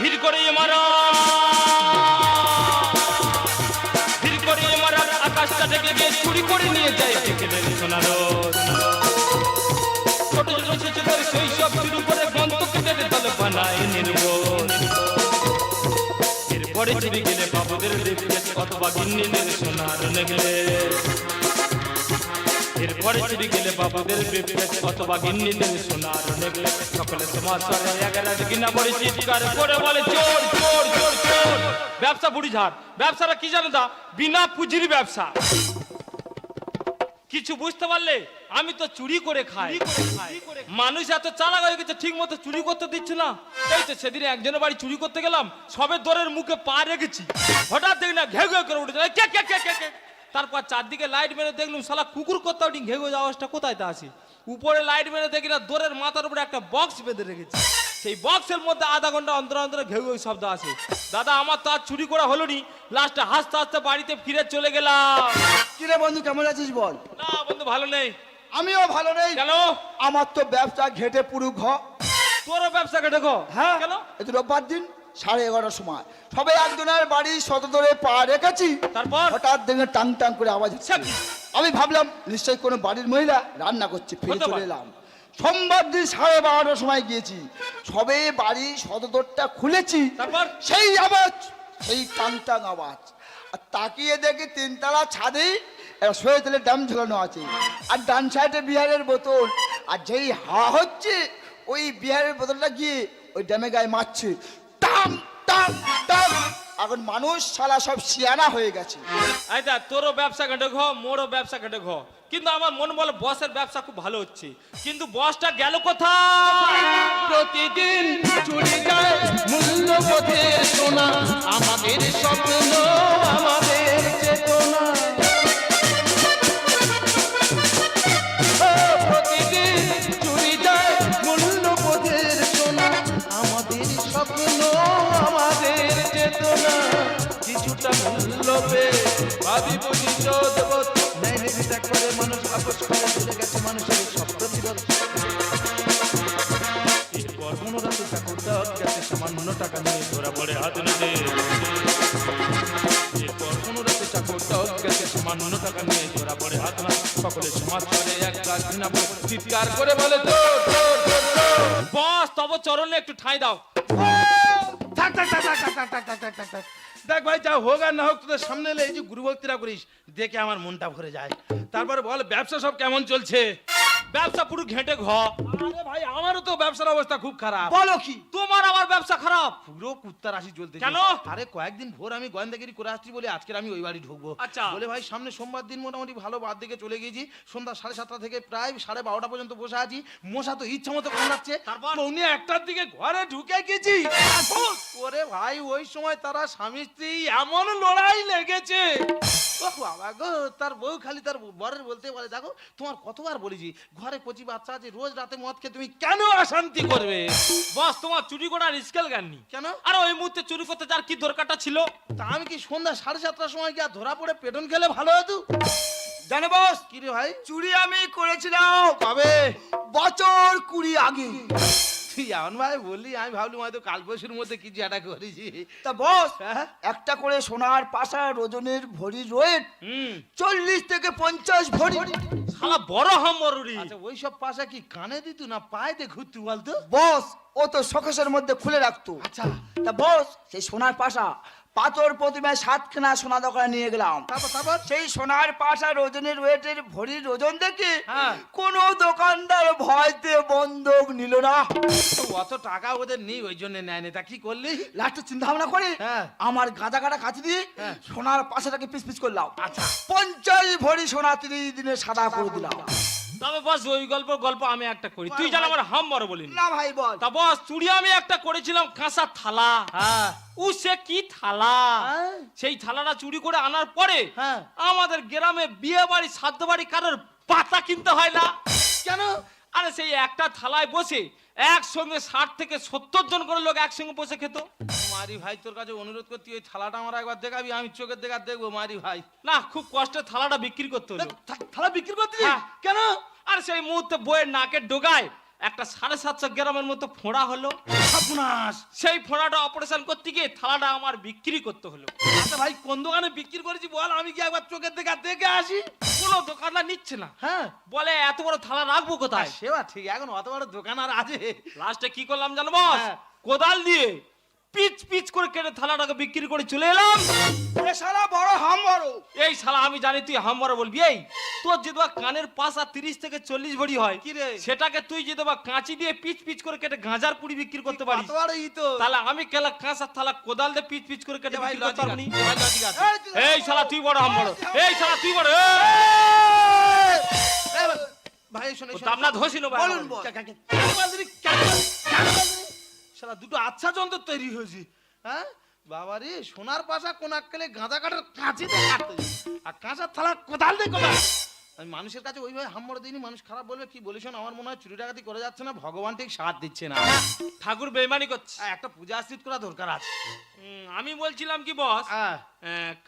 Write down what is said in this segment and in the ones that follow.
ভিড় করে মারা। ভিড় করে মারা, আকাশটা ডেকে গিয়ে চুরি করে নিয়ে যায় বিকেলের সোনারো ছোট ছোট শিশুদের সব শুরু করে কেটে দল বানায় নির্বোধ এরপরে চুরি গেলে বাবুদের দেখলে অথবা গিন্নিদের সোনার নেগলে এরপরে চুরি গেলে বাবুদের বিপেস অথবা গিন্নিদের সোনার নেগলে সকলে সমাজ করে এগারা কিনা পড়ে চিৎকার করে বলে চোর চোর চোর চোর! ব্যবসা বুড়ি ঝাড়। ব্যবসাটা কি জানো দা বিনা পুঁজির ব্যবসা। কিছু বুঝতে পারলে? আমি তো চুরি করে খাই। মানুষ এত চালাক হয়ে গেছে ঠিক মতো চুরি করতে দিচ্ছে না। এই তো সেদিন একজনের বাড়ি চুরি করতে গেলাম সবে দরের মুখে পা রেখেছি। হঠাৎ দেখি না ঘেউ ঘেউ করে উঠে যায়, কে কে কে কে কে? তারপর চারদিকে লাইট মেরে দেখলাম শালা কুকুর কোথাও ঘেউ ঘেউ আওয়াজটা কোথায় তা আসে উপরে লাইট মেরে দেখি না দোরের মাথার উপরে একটা বক্স বেঁধে রেখেছে। সেই বক্সের মধ্যে আধা ঘণ্টা অন্তর অন্তর ঘেউ ঘেউ শব্দ আসে দাদা আমার তো আর চুরি করা হলো নি। লাস্টে হাসতে হাসতে বাড়িতে ফিরে চলে গেলাম। কিরে বন্ধু কেমন আছিস বল? না বন্ধু ভালো নেই। আমিও ভালো নেই। কেন? আমার তো ব্যবসা ঘেটে পুরু ঘ। তোরও ব্যবসাকে ঢোকো হ্যাঁ। কেন? এত রোববার দিন। সাড়ে এগারোটার সময়। সবে একজনের বাড়ি শত ধরে পা রেখেছি। তারপর? হঠাৎ দেখে টাং টাং করে আওয়াজ হচ্ছে। আমি ভাবলাম নিশ্চয়ই কোনো বাড়ির মহিলা রান্না করছে ফিরে চলে এলাম। সোমবার দিন সাড়ে বারোটার সময় গিয়েছি। সবে বাড়ি সদরটা খুলেছি। তারপর? সেই আওয়াজ সেই টাং টাং আওয়াজ। আর তাকিয়ে দেখি তিনতলা ছাদে সয়ে তেলের ডাম ঝোলানো আছে। আর ডান সাইডে বিহারের বোতল। আর যেই হাওয়া হচ্ছে ওই বিহারের বোতলটা গিয়ে ওই ড্যামে গায়ে মারছে। টাম টাম টাম। এখন মানুষ শালা সব সিয়ানা হয়ে গেছে। আচ্ছা তোরও ব্যবসা ঘটে ঘ মোরও ব্যবসা ঘটে ঘ। কিন্তু আমার মন বলে বসের ব্যবসা খুব ভালো হচ্ছে। কিন্তু বসটা গেল কোথায়? প্রতিদিন চুরি যায় মূল্যবোধের সোনা। আমাদের স্বপ্ন আমাদের পেয়ে ভাবি বুঝি চোদ্দ ন্যায় নীতিটা করে মানুষ আপোষ করে চলে গেছে মানুষের সপ্ত এরপর মনোরাতে চাকরটা গেছে সামান্য টাকা নিয়ে ধরা পড়ে হাত নেতে এরপর মনোরাতে চাকরটা গেছে সামান্য টাকা নিয়ে ধরা পড়ে হাত না সকলে সমাজ করে এক কাজ ঘৃণা চিৎকার করে বলে বস তব চরণে একটু ঠাঁই দাও থাক থাক থাক থাক থাক থাক থাক থাক দেখ ভাই, যা হোক আর না হোক, তোদের সামনে এলে এই যে গুরু ভক্তিরা করিস। দেখে আমার মনটা ভরে যায়। তারপরে বল ব্যবসা সব কেমন চলছে? ব্যবসা পুরো ঘেঁটে ঘ আরে ভাই আমারও তো ব্যবসার অবস্থা খুব খারাপ। বলো কি? তোমার আমার ব্যবসা খারাপ? পুরো কুত্তা রাশি চলতে কেন? আরে কয়েকদিন ভোর আমি গোয়েন্দাগিরি করে আসছি বলে আজকের আমি ওই বাড়ি ঢুকবো। আচ্ছা। বলে ভাই সামনে সোমবার দিন মোটামুটি ভালো বাদ দিকে চলে গেছি। সন্ধ্যা সাড়ে সাতটা থেকে প্রায় সাড়ে বারোটা পর্যন্ত বসে আছি। মশা তো ইচ্ছা মতো কামড়াচ্ছে। তারপর? পৌনে একটার দিকে ঘরে ঢুকে গেছি। ওরে ভাই ওই সময় তারা স্বামী স্ত্রী এমন লড়াই লেগেছে। ও বাবা। গো তার বউ খালি তার বরের বলতে বলে দেখো তোমার কতবার বলেছি ঘরে কচি বাচ্চা আছে রোজ রাতে মদ খেয়ে তুমি কেন অশান্তি করবে? বস তোমার চুরি করার স্কেল জ্ঞান নেই কেন? আর ওই মুহূর্তে চুরি করতে যার কি দরকারটা ছিল? তা আমি কি সন্ধ্যা সাড়ে সাতটার সময় গিয়ে ধরা পড়ে পেটন খেলে ভালো হতো? জানো বস কি রে ভাই? চুরি আমি করেছিলাম। কবে? বছর কুড়ি আগে। তুই এমন বললি আমি ভাবলাম হয়তো কাল পরশুর মধ্যে কিছু একটা করেছি। তা বস হ্যাঁ? একটা করে সোনার পাশা ওজনের ভরি রয়েট চল্লিশ থেকে পঞ্চাশ ভরি। শালা বড় হাম মরুরি আচ্ছা ওই সব পাশা কি কানে দিত না পায়েতে ঘুরতি বলতো? বস ও তো শোকেশের মধ্যে খুলে রাখতো। আচ্ছা। তা বস সেই সোনার পাশা পাথর প্রতিমায় সাতখানা সোনা দোকানে নিয়ে গেলাম। সেই সোনার পাশার ওজনের ওয়েটের ভরির ওজন দেখে হ্যাঁ। কোনো দোকানদার ভয়তে বন্ধক নিল না। অত টাকা ওদের নেই ওই জন্য নেয়নি। তা কি করলি? লাস্টে চিন্তা ভাবনা করে হ্যাঁ। আমার গাঁজা কাটা কাছে দিয়ে হ্যাঁ। সোনার পাশাটাকে পিস পিস করলাম আচ্ছা। পঞ্চাশ ভরি সোনা তিরিশ দিনে সাদা করে দিলাম। তবে বস ওই গল্প গল্প আমি একটা করি। তুই জান আমার হাম বড় বলি না ভাই বল। তা বস আমি একটা করেছিলাম কাঁসা থালা। হ্যাঁ। উ সে কি থালা? হ্যাঁ। সেই থালাটা চুরি করে আনার পরে হ্যাঁ। আমাদের গ্রামে বিয়ে বাড়ি সাধ্য বাড়ি কারোর পাতা কিনতে হয় না। কেন? আরে সেই একটা থালায় বসে একসঙ্গে ষাট থেকে সত্তর জন করে লোক একসঙ্গে বসে খেত। মারি ভাই তোর কাছে অনুরোধ করতি ওই থালাটা আমার একবার দেখাবি আমি চোখের দেখা দেখব মারি ভাই। না খুব কষ্টে থালাটা বিক্রি করতে হলো। থালা বিক্রি করতে? হ্যাঁ। কেন? আর সেই মুহূর্তে বইয়ের নাকের ডোগায় একটা সাড়ে সাতশো গ্রামের মতো ফোঁড়া হলো। সর্বনাশ! সেই ফোঁড়াটা অপারেশন করতে গিয়ে থালাটা আমার বিক্রি করতে হলো। আচ্ছা ভাই কোন দোকানে বিক্রি করেছি বল? আমি কি একবার চোখের দিকে দেখে আসি? কোনো দোকানদার নিচ্ছে না। হ্যাঁ। বলে এত বড় থালা রাখব কোথায়? সেবা ঠিক এখন অত বড় দোকান আর আছে। লাস্টে কি করলাম জানো বস? হ্যাঁ। কোদাল দিয়ে পিচ পিচ করে কেটে থালাটাকে বিক্রি করে চলে এলাম এ শালা বড় হাম বড় এই শালা আমি জানি তুই হামবারে বলবি এই তোর যদি বা কানের পাশ তিরিশ থেকে চল্লিশ ভরি হয় কি রে? সেটাকে তুই যদি বা কাঁচি দিয়ে পিচ পিচ করে কেটে গাঁজার পুরি বিক্রি করতে পারিস বড় তো তাহলে আমি কেলা কাঁচার থালা কোদাল দিয়ে পিচ পিচ করে কেটে ভাই লজিক। এই শালা তুই বড় হাম বড় এই শালা তুই বড় ভাই, শোনো দামনা ধসিল ভাই বলুন, আমার। শালা দুটো আচ্ছা যন্ত্র তৈরি হয়েছে হ্যাঁ? বাবা রে সোনার পাশা কোন আক্কেলে গাঁজা কাটার কাঁচিতে কাটতে আর কাঁচার থালা কোদাল দিয়ে কোদাল। আমি মানুষের কাছে ওইভাবে হাম্মড় দিইনি মানুষ খারাপ বলবে কি বলিস আমার মনে হয় চুরি ডাকাতি করে যাচ্ছে না ভগবান ঠিক সাথ দিচ্ছে না। ঠাকুর বেমানি করছে। একটা পূজা আশ্রিত করা দরকার আছে। আমি বলছিলাম কি বস? হ্যাঁ।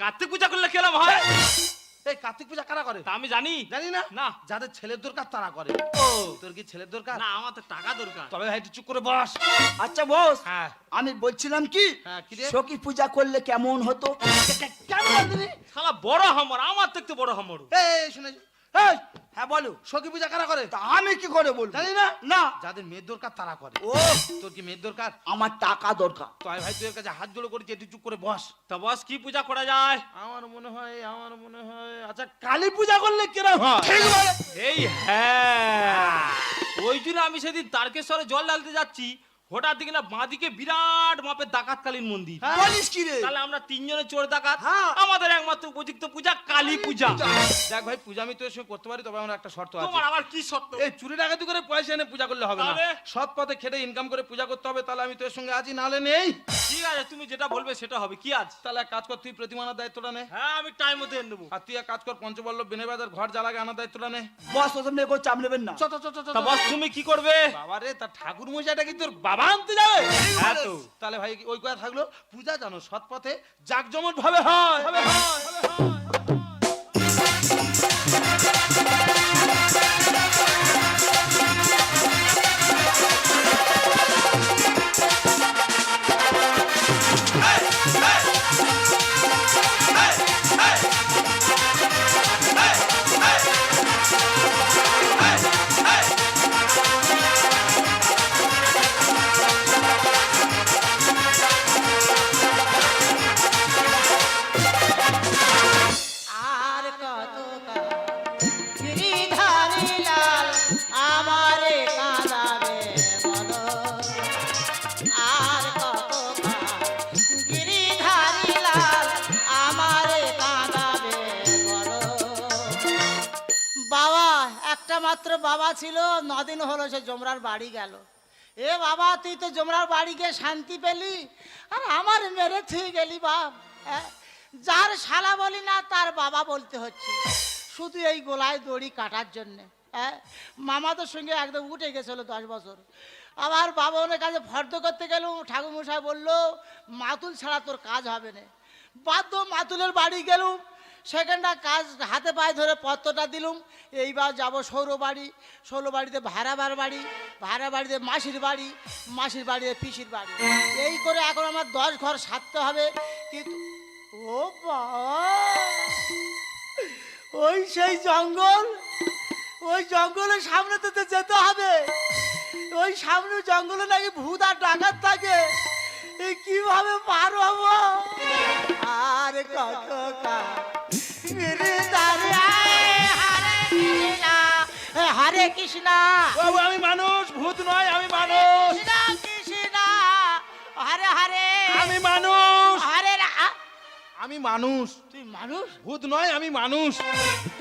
কার্তিক পূজা করলে খেলাম হয়? এই কার্তিক পূজা কারা করে? তা আমি জানি। জানি না? না। যাদের ছেলের দরকার তারা করে। ও। তোর কি ছেলের দরকার? না আমার তো টাকা দরকার। তবে ভাই একটু চুপ করে বস। আচ্ছা বস হ্যাঁ। আমি বলছিলাম কি? হ্যাঁ, কি রে? সখী পূজা করলে কেমন হতো? কেমন শালা বড় হামর আমার থেকে বড় হামর। এই শুনে এই হ্যাঁ বলো সখী পূজা কারা করে? তা আমি কি করে বলব? জানি না। না। যাদের মেয়ের দরকার তারা করে। ও তোর কি মেয়ের দরকার? আমার টাকা দরকার। তো ভাই তোর কাছে হাত জোড়ো করেছি একটু চুপ করে বস। তা বস কি পূজা করা যায়? আমার মনে হয় আমার মনে হয় আচ্ছা কালী পূজা করলে কিরম? হয়। ঠিক বলে। এই হ্যাঁ। ওই জন্য আমি সেদিন তারকেশ্বরে জল ঢালতে যাচ্ছি। হঠাৎ দিকে না বাঁদিকে বিরাট মাপের ডাকাতকালীন মন্দির। হ্যাঁ। বলিস কি রে? তাহলে আমরা তিনজনে চোর ডাকাত। হ্যাঁ। আমাদের একমাত্র উপযুক্ত পূজা কালী পূজা। দেখ ভাই পূজা আমি তোর সঙ্গে করতে পারি তবে আমার একটা শর্ত আছে। তোমার আবার কি সত্য এই চুরি ডাকাতি করে পয়সা এনে পূজা করলে হবে না। সৎ পথে খেটে ইনকাম করে পূজা করতে হবে তাহলে আমি তোর সঙ্গে আছি নালে নেই। ঠিক আছে তুমি যেটা বলবে সেটা হবে। কি আজ? তাহলে এক কাজ কর তুই প্রতিমানার দায়িত্বটা নে। হ্যাঁ আমি টাইম মতো এনে দেবো। আর তুই এক কাজ কর পঞ্চবল্লভ বিনয় বাজার ঘর জ্বালাগে আনার দায়িত্বটা নে। বস ওসব নিয়ে চাপ নেবেন না। চ চ চ চ, চ বস তুমি কি করবে? বাবা রে তার ঠাকুর মশাইটা কি তোর বাবা আনতে যাবে হ্যাঁ তো। তাহলে ভাই ওই কথা থাকল। পূজা জানো সৎপথে জাকজমট ভাবে হয়। হবে হয় একটা মাত্র বাবা ছিল, নদিন হলো সে জমরার বাড়ি গেল। এ বাবা, তুই তো জমরার বাড়ি গিয়ে শান্তি পেলি? আর আমার মেরে থুই গেলি বাপ হ্যাঁ? যার শালা বলি না, তার বাবা বলতে হচ্ছে। শুধু এই গোলায় দড়ি কাটার জন্যে হ্যাঁ? মামাদের সঙ্গে একদম উঠে গেছিল দশ বছর। আবার বাবা কাছে ফর্দ করতে গেলুম ঠাকুরমশাই বলল, মাতুল ছাড়া তোর কাজ হবে না। বাধ্য মাতুলের বাড়ি গেলুম সেখানটা কাজ হাতে পায়ে ধরে পত্রটা দিলুম। এইবার যাব সৌর বাড়ি সৌর বাড়িতে ভাড়াবার বাড়ি ভাড়া বাড়িতে মাসির বাড়ি, মাসির বাড়িতে পিসির বাড়ি। এই করে এখন আমার দশ ঘর সারতে হবে। কিন্তু ও ওই সেই জঙ্গল, ওই জঙ্গলের সামনে তো যেতে হবে। ওই সামনে জঙ্গলে নাকি ভূত আর ডাকাত থাকে। কীভাবে পার হব? আর কত হরে কৃষ্ণ। বাবু আমি মানুষ ভূত নয় আমি মানুষ। কৃষ্ণ হরে হরে। আমি মানুষ। হরে আমি মানুষ। মানুষ? ভূত নয় আমি মানুষ।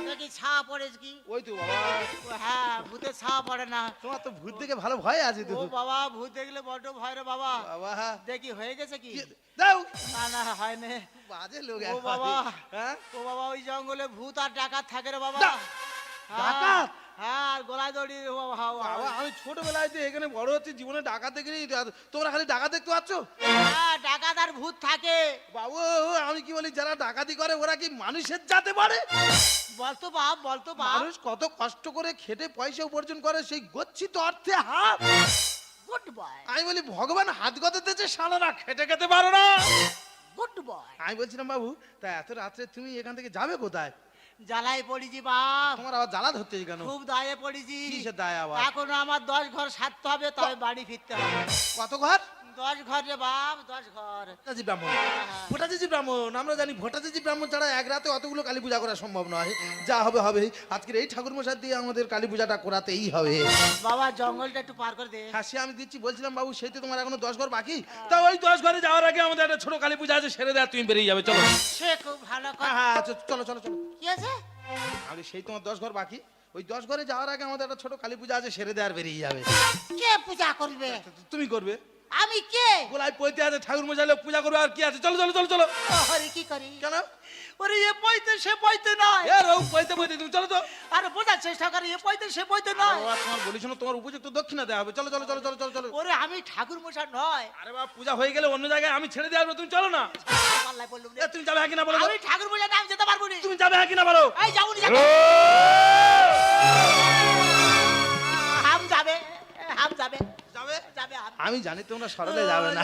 নাকি ছা পড়ে কি? ওই তো বাবা। ও হ্যাঁ ভূতে ছা পড়ে না। তোমার তো ভূত দেখে ভালো ভয় আছে তো। ও বাবা ভূত দেখলে বড় ভয় রে বাবা। বাবা। দেখি হয়ে গেছে কি? দাও। না না হয় না। বাজে লোক ও বাবা হ্যাঁ? ও বাবা ওই জঙ্গলে ভূত আর ডাকাত থাকে রে বাবা। হ্যাঁ। ডাকাত? হ্যাঁ আর গলায় দড়ি বাবা আমি ছোটবেলায় তো এখানে বড় হচ্ছে জীবনে ডাকাত দেখিনি তোমরা খালি ডাকাত দেখতে পাচ্ছ? হ্যাঁ ডাকাত আর ভূত থাকে। বাবু আমি কি বলি যারা ডাকাতি করে ওরা কি মানুষের জাতে পারে বলতো বাপ বলতো বাপ। মানুষ কত কষ্ট করে খেটে পয়সা উপার্জন করে সেই গচ্ছিত অর্থে হাত। গুড বয় আমি বলি ভগবান হাত গত দিয়েছে সালারা খেটে খেতে পারো না। গুড বয় আমি বলছিলাম বাবু তা এত রাত্রে তুমি এখান থেকে যাবে কোথায়? জ্বালাই পড়িছি বাপ। তোমার আবার জ্বালা ধরতে কেন? খুব দায়ে পড়েছি কিসের দায় আবার? এখন আমার দশ ঘর সারতে হবে তবে বাড়ি ফিরতে হবে। কত ঘর? দশ ঘর রে বাপ দশ ঘর। ভোটাজি ব্রাহ্মণ। ভোটাজি ব্রাহ্মণ আমরা জানি ভোটাজি ব্রাহ্মণ ছাড়া এক রাতে অতগুলো কালী পূজা করা সম্ভব নয়। যা হবে হবে। আজকের এই ঠাকুর মশাই দিয়ে আমাদের কালী পূজাটা করাতেই হবে। বাবা জঙ্গলটা একটু পার করে দে। হ্যাঁ সে আমি দিচ্ছি বলছিলাম বাবু সেই তো তোমার এখনও দশ ঘর বাকি। তা ওই দশ ঘরে যাওয়ার আগে আমাদের একটা ছোট কালী পূজা আছে সেরে দেয় তুমি বেরিয়ে যাবে চলো। সে খুব ভালো হ্যাঁ কথা হ্যাঁ চলো চলো চলো। কি আছে? আরে সেই তোমার দশ ঘর বাকি। ওই দশ ঘরে যাওয়ার আগে আমাদের একটা ছোট কালী পূজা আছে সেরে দেওয়ার বেরিয়ে যাবে। কে পূজা করবে? তুমি করবে। আমি কে? গোলায় পৈতে আছে ঠাকুর মশাই লোক পূজা করবে আর কি আছে? চলো চলো চলো চলো। আরে কি করি? কেন? ওরে এ পইতে সে পইতে নয়। এ রৌ পৈতে পৈতে তুমি চলো তো। আরে বোঝার চেষ্টা করে এ পইতে সে পইতে নয়। তোমার বলি শোনো তোমার উপযুক্ত দক্ষিণা দেওয়া হবে। চলো চলো চলো চলো চলো চলো। ওরে আমি ঠাকুর মশাই নয়। আরে বাবা পূজা হয়ে গেলে অন্য জায়গায় আমি ছেড়ে দিয়ে আসব তুমি চলো না। পাল্লায় বললুম এ, তুমি যাবে হ্যাঁ কিনা বলো আমি ঠাকুর মশাই নাম যেতে পারব না। তুমি যাবে হ্যাঁ কিনা বলো। এই যাব না যাব হাম যাবে হাম যাবে। আমি জানি তোমরা সরলে যাবে না।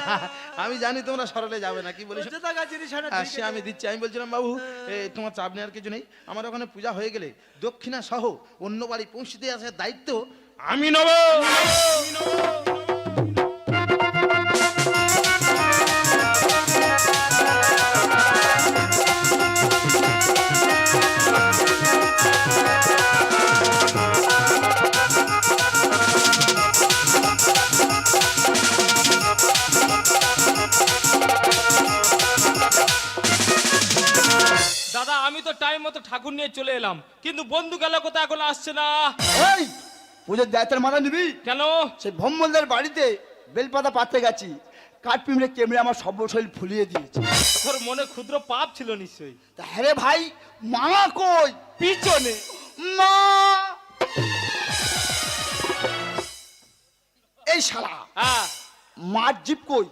আমি জানি তোমরা সরলে যাবে না কি বলিস? সে আমি দিচ্ছি আমি বলছিলাম বাবু তোমার চাপ নেওয়ার কিছু নেই। আমার ওখানে পূজা হয়ে গেলে দক্ষিণা সহ অন্য বাড়ি পৌঁছে দিয়ে আসার দায়িত্ব আমি নেব। তো টাইম মতো ঠাকুর নিয়ে চলে এলাম। কিন্তু বন্ধু গেল কোথায় এখন আসছে না? এই পুজোর দায়িত্বের মাথা নিবি? কেন? সেই ভম্বলদের বাড়িতে বেলপাতা পাততে গেছি। কাঠ পিমড়ে কেমড়ে আমার সব শরীর ফুলিয়ে দিয়েছে। তোর মনে ক্ষুদ্র পাপ ছিল নিশ্চয়ই। তা হ্যাঁ ভাই মা কই? পিছনে। মা! এই শালা হ্যাঁ। মার জিপ কই?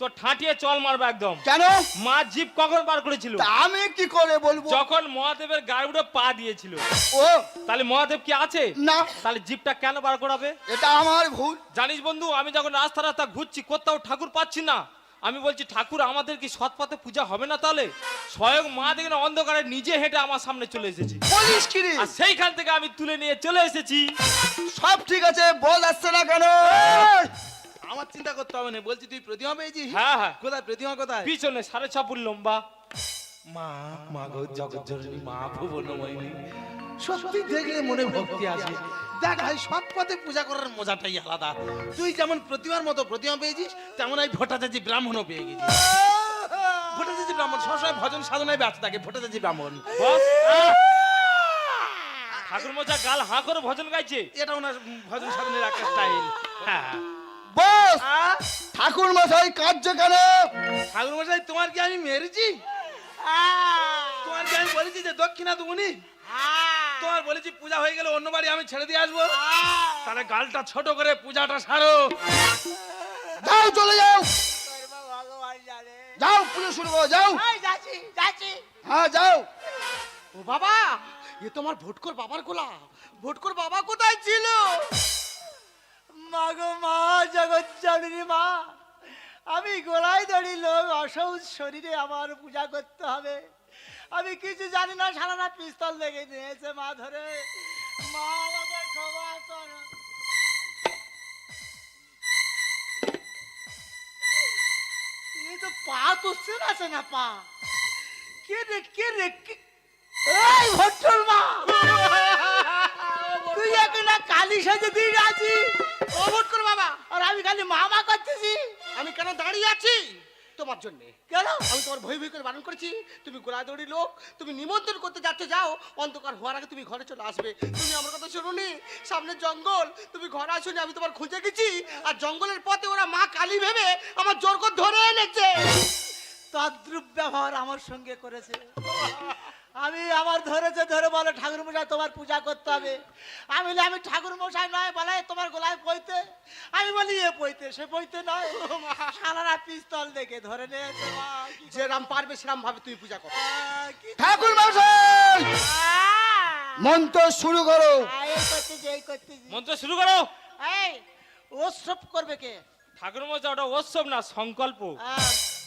তো ঠাটিয়ে চল মারবে একদম। কেন? মা জিপ কখন বার করেছিল? আমি কি করে বলব? যখন মহাদেবের উঠে পা দিয়েছিল। ও! তাহলে মহাদেব কি আছে? না। তাহলে জিপটা কেন বার করাবে? এটা আমার ভুল। জানিস বন্ধু আমি যখন রাস্তা রাস্তা ঘুরছি কোথাও ঠাকুর পাচ্ছি না। আমি বলছি ঠাকুর আমাদের কি সৎ পথে পূজা হবে না তাহলে? স্বয়ং মা দেখে অন্ধকারে নিজে হেঁটে আমার সামনে চলে এসেছি। আর সেইখান থেকে আমি তুলে নিয়ে চলে এসেছি। সব ঠিক আছে বল আসছে না কেন? আমার চিন্তা করতে হবে না বলছি তুই প্রতিমা পেয়েছিস? হ্যাঁ হ্যাঁ। কোথায়? প্রতিমা কোথায়? পিছনে সাড়ে ছ ফুট লম্বা। মা মা গো জগজ্জননী মা ভুবনময়ী সত্যি দেখলে মনে ভক্তি আসে। দেখ ভাই সৎ পথে পূজা করার মজাটাই আলাদা। তুই যেমন প্রতিমার মতো প্রতিমা পেয়েছিস তেমন এই ভট্টাচার্য ব্রাহ্মণও পেয়ে গেছিস। ভট্টাচার্য ব্রাহ্মণ সবসময় ভজন সাধনায় ব্যস্ত থাকে ভট্টাচার্য ব্রাহ্মণ। ঠাকুর মজা গাল হাঁ করে ভজন গাইছে। এটা ওনার ভজন সাধনের একটা স্টাইল হ্যাঁ। বস। ঠাকুর মশাই কাঁদছে কেন? ঠাকুর মশাই তোমার কি আমি মেরেছি? তোমার কি আমি বলেছি যে দক্ষিণা দুগুনি তোমার বলেছি পূজা হয়ে গেলে অন্য বাড়ি আমি ছেড়ে দিয়ে আসব। তাহলে গালটা ছোট করে পূজাটা সারো। যাও চলে যাও। যাও পুজো শুরু করো যাও। এই যাচ্ছি যাচ্ছি। হ্যাঁ যাও। ও বাবা এ তোমার ভোটকর বাবার গোলা ভোটকর বাবা কোথায় ছিল? আমি গোলায় দড়ি লোক অসৌচ শরীরে আমার পূজা করতে হবে। আমি কিছু জানি না সারা রাত পিস্তল লেগে নিয়েছে মা ধরে। মা এই তো পা তো আছে না পা। কে রে কে রে এই ভট্টর মা! তুই এখন কালী সাজে দিয়ে আছি ও ভট্টর বাবা। আর আমি খালি মামা করতেছি। আমি কেন দাঁড়িয়ে আছি? তোমার জন্য। কেন? আমি তোমার ভয় ভয় করে বারণ করেছি। তুমি গোড়াদড়ি লোক। তুমি নিমন্ত্রণ করতে যাচ্ছ যাও। অন্ধকার হওয়ার আগে তুমি ঘরে চলে আসবে। তুমি আমার কথা শুনুনি? সামনে জঙ্গল। তুমি ঘরে আসুনি আমি তোমার খুঁজে গেছি। আর জঙ্গলের পথে ওরা মা কালী ভেবে আমার জোর করে ধরে এনেছে। তা অদ্রুপ ব্যবহার আমার সঙ্গে করেছে। আমি আমার ধরেছে ধরে বলে ঠাকুর মশাই তোমার পূজা করতে হবে। আমি বলি, আমি ঠাকুর মশাই নয় বলে তোমার গলায় পইতে আমি বলি এ পইতে সে পইতে নয়। সালারা পিস্তল দেখে ধরে নিয়েছে কি যে রাম পারবে সেরাম ভাবে তুমি পূজা করো। ঠাকুর মশাই মন্ত্র শুরু করো। মন্ত্র শুরু করো। এই ও সব করবে কে? ঠাকুর মশাই ওটা উৎসব না সংকল্প।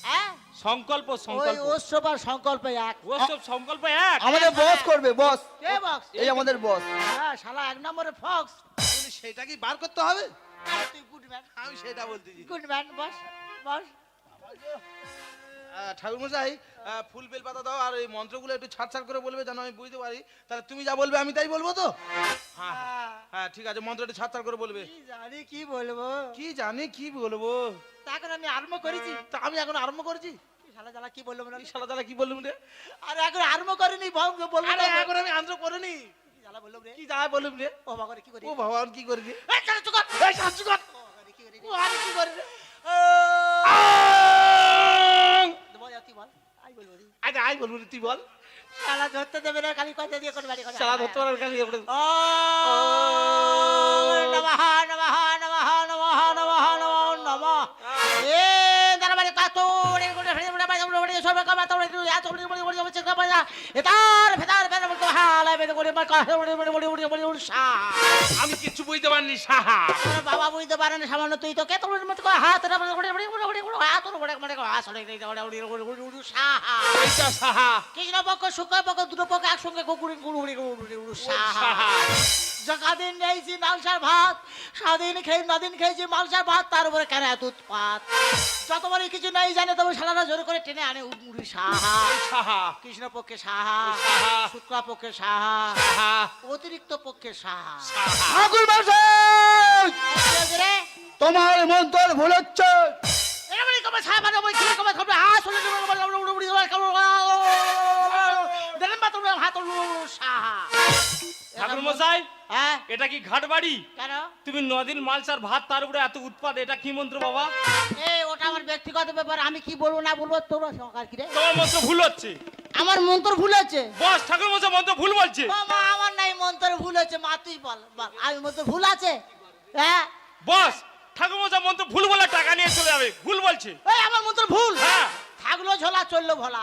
হ্যাঁ? সংকল্প ওই সংকল্প। উৎসব আর সংকল্প এক। উৎসব সংকল্প এক। আমাদের বস করবে বস। কে বস? এই আমাদের বস। হ্যাঁ শালা এক নম্বরে ফক্স। তুমি সেটা কি বার করতে হবে? তুই গুড ম্যান। আমি সেটা বলতেছি গুড ম্যান বস বস। ঠাকুর মশাই ফুল বেল পাতা দাও আর এই মন্ত্রগুলো একটু ছাড় ছাড় করে বলবে যেন আমি বুঝতে পারি। তাহলে তুমি যা বলবে আমি তাই বলব তো? হ্যাঁ হ্যাঁ, হ্যাঁ ঠিক আছে মন্ত্র একটু ছাড় ছাড় করে বলবে। কি জানি কি বলব? কি জানি কি বলব? তখন আমি আরম্ভ করেছি। তা আমি এখন আরম্ভ করেছি? শালা জ্বালা কি বলব না শালা কি বললুম রে আর এখন আরম্ভ করিনি বলব আরে এখন আমি আন্দ্র করিনি। বললাম রে? কি বললুম রে? ও বাবা কি করি? ও কি করি রে? এই শালা চুপ কর এই শালা চুপ কর। ও বাবা রে কি করি ও আমি কি করি রে? তুই বল আই বলব রে। আই বলব তুই বল শালা ধরতে দেবে না খালি কথা দিয়ে কোন শালা ধরতে পারার কাছে এবারে ও নমঃ নমঃ নমঃ নমঃ নমঃ নমঃ নমঃ এ দরবারে কাতো রে কোনে ফেলে বড় বাজা বড় সব কামা তো রে এত বড় বড় বড় বড় চেকা বাজা এতার ভেতার ভেতার বড় হালা বেদ করে মা কাহে বড় বড় বড় বড় বড় বড় আমি কিচ্ছু বুঝতে পারিনি সাহা বাবা বুঝতে পারে না সামান্য তুই তো কেত মত হাত কৃষ্ণ পক্ষ শুক্র পক্ষ দুটো পক্ষ একসঙ্গে কুকুরি গুড়ি গুড়ি গুড়ি সাহা। জগাদিন নেইছি মালসার ভাত সাদিন খেয়ে নদিন খেয়েছি মালসার ভাত তার উপরে কেন এত উৎপাত? যতবারই কিছু নাই জানে তবে সালারা জোর করে টেনে আনে উড়ি সাহা। সাহা। কৃষ্ণ পক্ষে সাহা। সাহা। শুক্লা পক্ষে সাহা। সাহা। অতিরিক্ত পক্ষে সাহা। ঠাকুর কি? তোমার মন্ত্র ভুল হচ্ছে। এরকমই কবে সাহা মানে ওই ছেলে কবে খবর হাত শুনে তোমরা হাত ঠাকুর মশাই হ্যাঁ? এটা কি ঘাট বাড়ি? কেন? তুমি নদিন মালসার ভাত তার উপরে এত উৎপাদ এটা কি মন্ত্র বাবা? ওটা আমার ব্যক্তিগত ব্যাপার আমি কি বলব না বলব তোমরা সরকার কি রে? তোমার মন্ত্র ভুল হচ্ছে। আমার মন্ত্র ভুল আছে বস ঠাকুর মশাই মন্ত্র ভুল বলছে। মা আমার নাই মন্ত্র ভুল আছে মা তুই বল বল আমি মন্ত্র ভুল আছে? হ্যাঁ? বস ঠাকুর মশাই মন্ত্র ভুল বলে টাকা নিয়ে চলে যাবে ভুল বলছে। এই আমার মন্ত্র ভুল? হ্যাঁ। থাকল ঝোলা চলল ভোলা।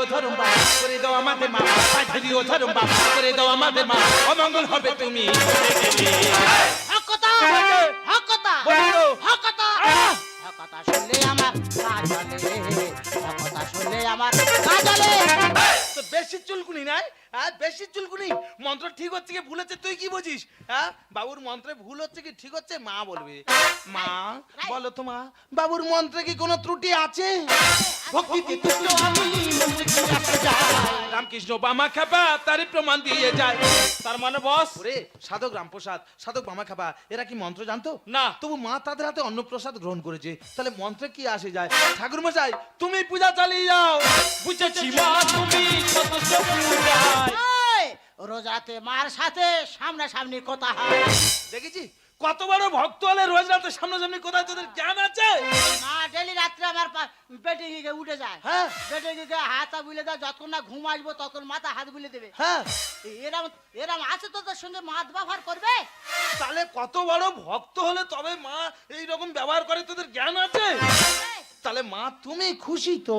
ও ধরুম বাবা করে দাও আমাদের মা। পাঁচধরি ও ধরুম বাবা করে দাও আমাদের মা। অমঙ্গল হবে তুমি। শুনলে আমার কাজলে শুনলে আমার কাজ জ্বলে তো বেশি চুলকুনি নাই হ্যাঁ? বেশি চুলকুনি। মন্ত্র ঠিক হচ্ছে কি ভুল হচ্ছে? তুই কি বুঝিস? হ্যাঁ? বাবুর মন্ত্রে ভুল হচ্ছে কি ঠিক হচ্ছে? মা বলবে। মা বলো তো মা বাবুর মন্ত্রে কি কোনো ত্রুটি আছে? যায়? রামকৃষ্ণ বামা খাবা তারই প্রমাণ দিয়ে যায়। তার মানে বস ওরে সাধক রামপ্রসাদ সাধক বামা খাবা এরা কি মন্ত্র জানতো? না। তবু মা তাদের হাতে অন্নপ্রসাদ গ্রহণ করেছে। তাহলে মন্ত্রে কি আসে যায়? ঠাকুর মশাই তুমি পূজা চালিয়ে যাও। বুঝেছি মা তুমি রোজাতে মার সাথে সামনাসামনি কথা হয়। দেখেছি? কত বড় ভক্ত হলে রোজ রাতে সামনাসামনি কোথায় তোদের জ্ঞান আছে? মা ডেলি রাত্রে আমার পেটে গিয়ে উঠে যায়। হ্যাঁ। পেটে গিয়ে হাত বুলে দেয় যতক্ষণ না ঘুম আসব ততক্ষণ মাথা হাত বুলে দেবে। হ্যাঁ। এরম এরম আছে তোদের সঙ্গে মাত ব্যবহার করবে? তাহলে কত বড় ভক্ত হলে তবে মা এই রকম ব্যবহার করে তোদের জ্ঞান আছে? তাহলে মা তুমি খুশি তো?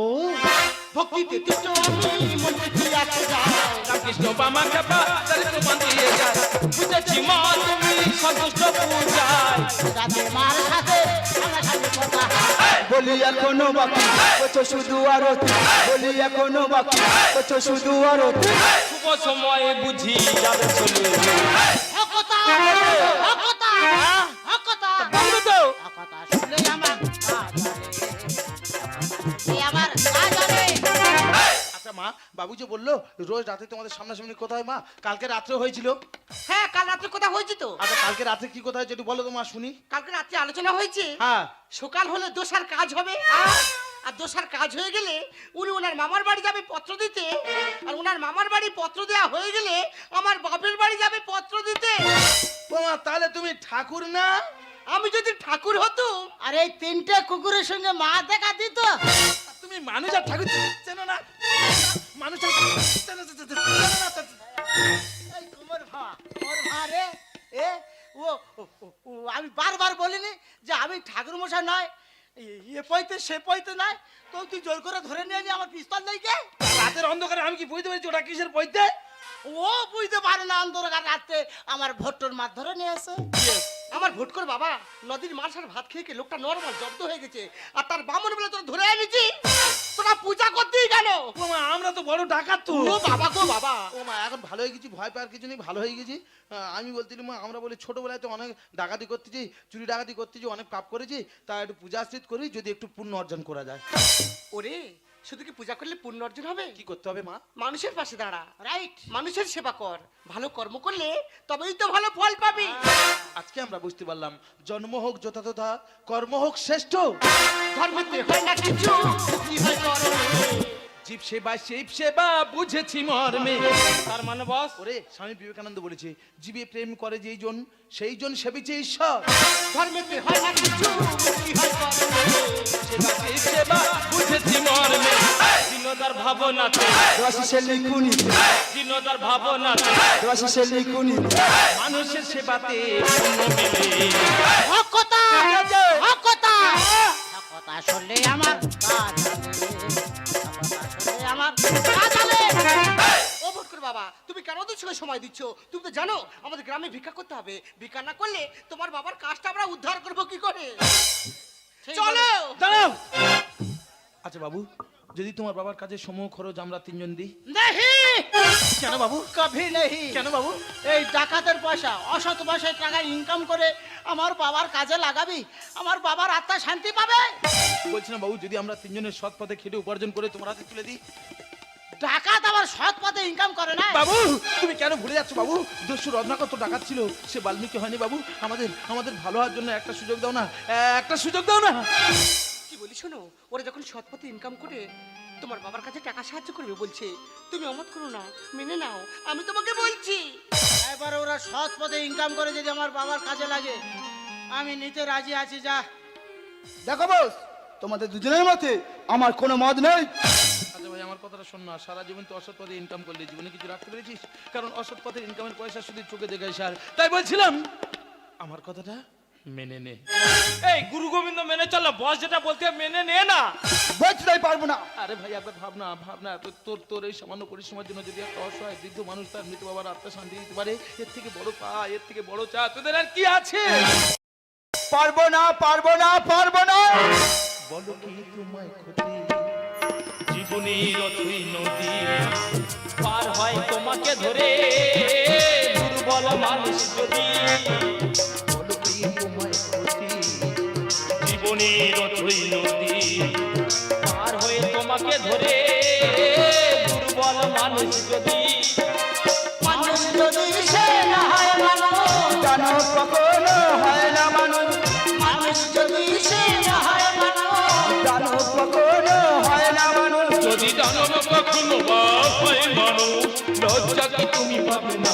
ভক্তিতে তুষ্ট আমি মন্ত্রে কি আসে যায় রামকৃষ্ণ বামা খাবা তারই প্রমাণ দিয়ে যায়। বুঝেছি মা তুমি সদস্য পূজায়। যাতে মার সাথে সামনাসামনি কথা বলি এখনও বাকি শুধু আরতি। বলি এখনও বাকি শুধু আরতি। শুভ সময়ে বুঝি যাবে চলে হকতা হকতা হকতা বন্ধু তো? হকতা শুনলে আমার আমার আচ্ছা মা বাবু যে বলল রোজ রাতে তোমাদের সামনাসামনি কোথায় মা? কালকে রাত্রে হয়েছিল। হ্যাঁ কাল রাত্রে কথা হয়েছে তো। আচ্ছা কালকে রাতে কি কোথায় যেটু বলো তো মা শুনি। কালকে রাত্রে আলোচনা হয়েছে। হ্যাঁ। সকাল হলে দোষার কাজ হবে। আর দোষার কাজ হয়ে গেলে উনি ওনার মামার বাড়ি যাবে পত্র দিতে। আর ওনার মামার বাড়ি পত্র দেওয়া হয়ে গেলে আমার বাপের বাড়ি যাবে পত্র দিতে। তাহলে তুমি ঠাকুর না? আমি যদি ঠাকুর হতো? আর এই তিনটে কুকুরের সঙ্গে মা দেখা দিত। তুমি মানুষ আর ঠাকুর চেনো না। মানুষ আমি বারবার বলিনি যে আমি ঠাকুর মশাই নয় এ- পইতে সে পইতে নয়। তো তুই জোর করে ধরে নিয়ে আমার পিস্তল নেই কে রাতের অন্ধকারে আমি কি বুঝতে পারছি ওটা কিসের বইতে ও বুঝতে পারে না অন্ধকার রাতে আমার ভোট্টোর মাছ ধরে নিয়ে এসে। আমার ভোট কর বাবা। নদীর মাছ আর ভাত খেয়ে খেয়ে লোকটা নর্মাল জব্দ হয়ে গেছে। আর তার বামন বলে তোরা ধরে এনেছি। তোরা পূজা করতেই কেন? ও মা আমরা তো বড় ডাকাত তো। ও বাবা গো বাবা। ও মা এখন ভালো হয়ে গেছি ভয় পাওয়ার কিছু নেই ভালো হয়ে গেছি। আমি বলছিলাম মা আমরা বলি ছোটবেলায় তো অনেক ডাকাতি করতেছি চুরি ডাকাতি করতেছি অনেক পাপ করেছি তা একটু পূজা আশ্রিত করি যদি একটু পুণ্য অর্জন করা যায়। ওরে শুধু কি পূজা করলে পুণ্য অর্জন হবে? কি করতে হবে মা? মানুষের পাশে দাঁড়া রাইট মানুষের সেবা কর। ভালো কর্ম করলে তবেই তো ভালো ফল পাবি। আজকে আমরা বুঝতে পারলাম জন্ম হোক যথাযথা কর্ম হোক শ্রেষ্ঠ। ধর্মতে হয় না কিছু। কি হয়? জীব সেবা শিব সেবা বুঝেছি মর্মে। তার মানে বস? ওরে স্বামী বিবেকানন্দ বলেছে জীবে প্রেম করে যেই জন সেই জন সেবিছে ঈশ্বর। ধর্মেতে হয় না কিছু কি হয় সেবা শিব সেবা বুঝেছি মর্মে। দিনদার ভাবনাতে। দেবাশিসের লিখুনি দিনদার ভাবনাতে। দেবাশিসের লিখুনি মানুষের সেবাতে হকতা! হকতা! হকতা! শুনলে আমার কাজ আমার ও ভোট বাবা তুমি কেন তো ছেলে সময় দিচ্ছ? তুমি তো জানো আমাদের গ্রামে ভিক্ষা করতে হবে। ভিক্ষা না করলে তোমার বাবার কাজটা আমরা উদ্ধার করব কি করে? ঠিক চলো! দাঁড়াও! আচ্ছা বাবু যদি তোমার বাবার কাজে সমূহ খরচ আমরা তিনজন দিই? नहीं কেন বাবু? কভি नहीं কেন বাবু? এই ডাকাতের পয়সা অসৎ পয়সায় টাকা ইনকাম করে আমার বাবার কাজে লাগাবি আমার বাবার আত্মা শান্তি পাবে। বলছি না বাবু যদি আমরা তিনজনের সৎ পথে খেটে উপার্জন করে তোমার হাতে তুলে দিই। ডাকাত আবার সৎ পথে ইনকাম করে না। বাবু তুমি কেন ভুলে যাচ্ছ বাবু? দস্যু রত্নাকর তো ডাকাত ছিল সে বাল্মীকি হয়নি বাবু। আমাদের আমাদের ভালো হওয়ার জন্য একটা সুযোগ দাও না একটা সুযোগ দাও না। কি বলি শোনো ওরা যখন সৎ পথে ইনকাম করে তোমার বাবার কাছে টাকা সাহায্য করবে বলছে। তুমি অমত করো না মেনে নাও আমি তোমাকে বলছি। এবার ওরা সৎ পথে ইনকাম করে যদি আমার বাবার কাজে লাগে। আমি নিতে রাজি আছি যা। দেখো বস তোমাদের দুজনের মধ্যে আমার কোনো মত নেই। আচ্ছা ভাই আমার কথাটা শোন না সারা জীবন তো অসৎ পথে ইনকাম করলে জীবনে কিছু রাখতে পেরেছিস? কারণ অসৎ পথের ইনকামের পয়সা শুধু চোখে দেখে সার তাই বলছিলাম। আমার কথাটা মেনে নে। এই গুরু গোবিন্দ মেনে চলো বস যেটা বলতে মেনে নে না। বলতে পারব না। আরে ভাই একবার ভাবনা ভাবনা তোর তোর তোর এই সামান্য পরিশ্রমের জন্য যদি একটা অসহায় বৃদ্ধ মানুষ তার মৃত বাবার আত্মা শান্তি দিতে পারে এর থেকে বড় পা এর থেকে বড় চা তোদের আর কি আছে? পারব না পারব না পারব না। বলো কি তোমায় ক্ষতি? জীবনের অথই নদী পার হয় তোমাকে ধরে দুর্বল মানুষ যদি জীবনের অথই নদী পার হয়ে তোমাকে ধরে দুর্বল মানুষ যদি মানুষ যদি সে না হয় মানুষ জানো কখনো হয় না মানুষ। মানুষ যদি সে না হয় মানুষ জানো কখনো হয় না মানুষ। যদি জানো কখনো হয় মানুষ লজ্জা কি তুমি পাবে না?